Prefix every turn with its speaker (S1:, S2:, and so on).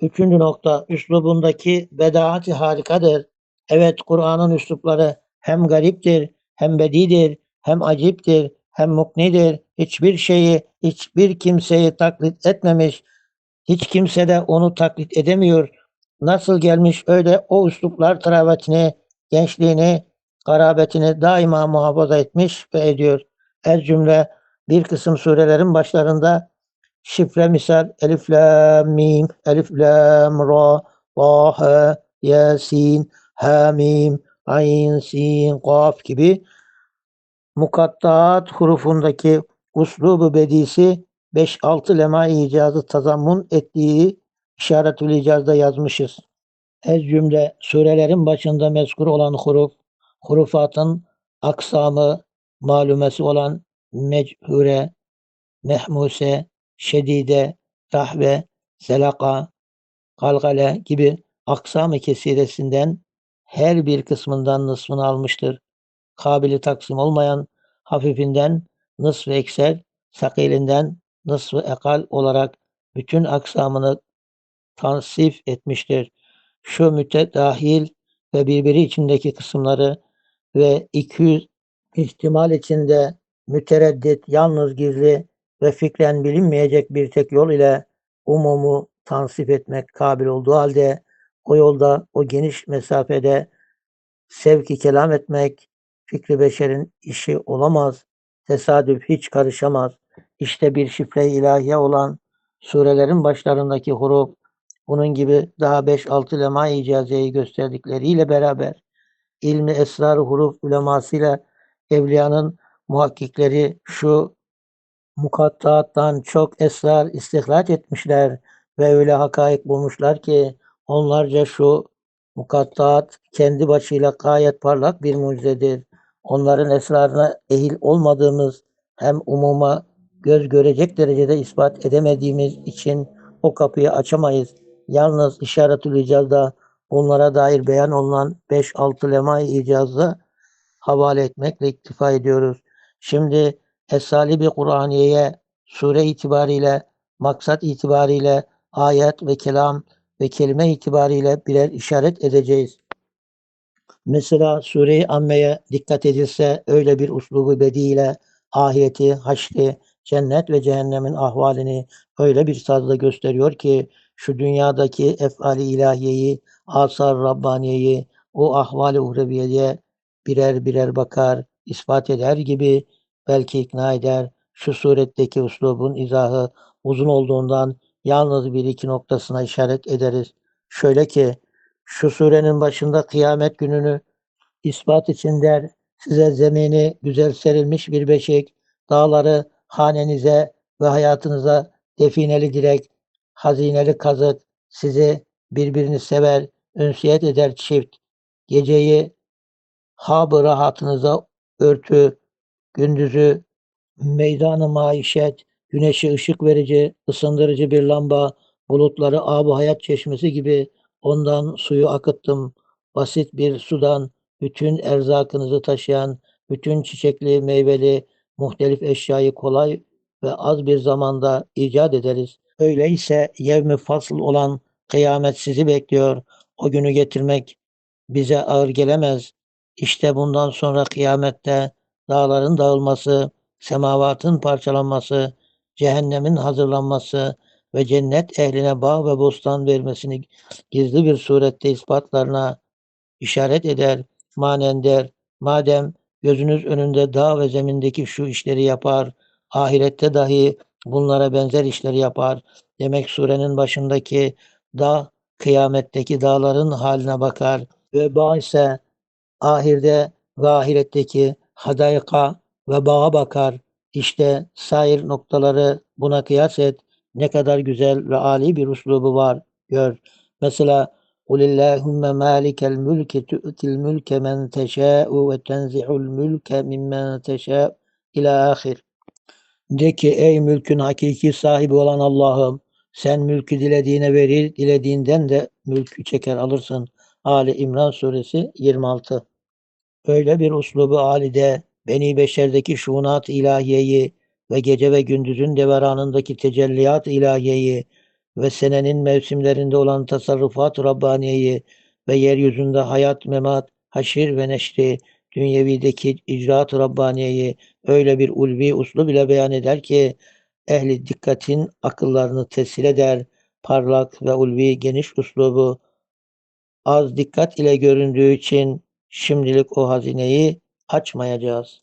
S1: Üçüncü nokta, üslubundaki bedaati harikadır. Evet, Kur'an'ın üslupları hem gariptir, hem bedidir, hem aciptir, hem muknidir. Hiçbir şeyi, hiçbir kimseyi taklit etmemiş. Hiç kimse de onu taklit edemiyor. Nasıl gelmiş öyle o üsluplar teravetini, gençliğini, garabetini daima muhafaza etmiş ve ediyor. Ez cümle bir kısım surelerin başlarında şifre misal elif lam mim, elif lam ra, taha, yasin, hamim, ayn, sin, kaf gibi mukattaat hurufundaki uslubu bedisi 5-6 lema icazı tazammun ettiği işaretül icazda yazmışız. Ez cümle surelerin başında mezkur olan huruf, hurufatın aksamı, malumesi olan mechure, mehmuse, şedide, rahve, selaka, galgale gibi aksamı kesiresinden her bir kısmından nısfını almıştır. Kabili taksim olmayan hafifinden nısf-ı ekser, sakilinden nısf-ı ekal olarak bütün aksamını tansif etmiştir. Şu mütedahil ve birbiri içindeki kısımları ve 200 ihtimal içinde mütereddit, yalnız gizli ve fikren bilinmeyecek bir tek yol ile umumu tansif etmek kabil olduğu halde o yolda o geniş mesafede sevki kelam etmek fikri beşerin işi olamaz. Tesadüf hiç karışamaz. İşte bir şifre ilahiye olan surelerin başlarındaki huruf bunun gibi daha 5-6 lema icazeyi gösterdikleriyle beraber ilmi esrar huruf ulemasıyla evliyanın muhakkikleri şu mukattaattan çok esrar istihraç etmişler ve öyle hakaik bulmuşlar ki onlarca şu mukattaat kendi başıyla gayet parlak bir mucizedir. Onların esrarına ehil olmadığımız hem umuma göz görecek derecede ispat edemediğimiz için o kapıyı açamayız. Yalnız işaretül icazda bunlara dair beyan olunan 5-6 lema-i icazda havale etmekle iktifa ediyoruz. Şimdi Esali-i Kur'aniye'ye sure itibariyle, maksat itibariyle, ayet ve kelam ve kelime itibariyle birer işaret edeceğiz. Mesela Sure-i dikkat edilse öyle bir uslubu bediyle ahireti, haşri, cennet ve cehennemin ahvalini öyle bir tarzda gösteriyor ki şu dünyadaki efali ilahiyeyi, asar Rabbaniyeyi, o ahvali uhreviyeye birer birer bakar, ispat eder gibi belki ikna eder. Şu suretteki uslubun izahı uzun olduğundan yalnız bir iki noktasına işaret ederiz. Şöyle ki şu surenin başında kıyamet gününü ispat için der, size zemini güzel serilmiş bir beşik, dağları hanenize ve hayatınıza defineli direk, hazineli kazık, sizi birbirini sever, ünsiyet eder çift, geceyi hab rahatınıza örtü, gündüzü meydanı maişet, güneşi ışık verici, ısındırıcı bir lamba, bulutları ab hayat çeşmesi gibi ondan suyu akıttım. Basit bir sudan bütün erzakınızı taşıyan, bütün çiçekli, meyveli, muhtelif eşyayı kolay ve az bir zamanda icat ederiz. Öyleyse yevmi fasıl olan kıyamet sizi bekliyor. O günü getirmek bize ağır gelemez. İşte bundan sonra kıyamette dağların dağılması, semavatın parçalanması, cehennemin hazırlanması ve cennet ehline bağ ve bostan vermesini gizli bir surette ispatlarına işaret eder, manen der. Madem gözünüz önünde dağ ve zemindeki şu işleri yapar, ahirette dahi bunlara benzer işleri yapar. Demek surenin başındaki dağ, kıyametteki dağların haline bakar ve bağ ise ahirde ve ahiretteki Hadayka ve bağa bakar. İşte sair noktaları buna kıyas et. Ne kadar güzel ve âli bir uslubu var. Gör. Mesela Kulillahümme malikel mülke tu'til mülke men teşâ'u ve tenzi'ul mülke mimmen teşâ'u ila ahir. De ki ey mülkün hakiki sahibi olan Allah'ım sen mülkü dilediğine verir, dilediğinden de mülkü çeker alırsın. Ali İmran suresi 26. Öyle bir uslubu alide Beni Beşer'deki şunat ilahiyeyi ve gece ve gündüzün deveranındaki tecelliyat ilahiyeyi ve senenin mevsimlerinde olan tasarrufat-ı Rabbaniye'yi ve yeryüzünde hayat, memat, haşir ve neşri, dünyevideki icraat-ı Rabbaniye'yi öyle bir ulvi uslub ile beyan eder ki, ehli dikkatin akıllarını tesir eder, parlak ve ulvi geniş uslubu az dikkat ile göründüğü için şimdilik o hazineyi açmayacağız.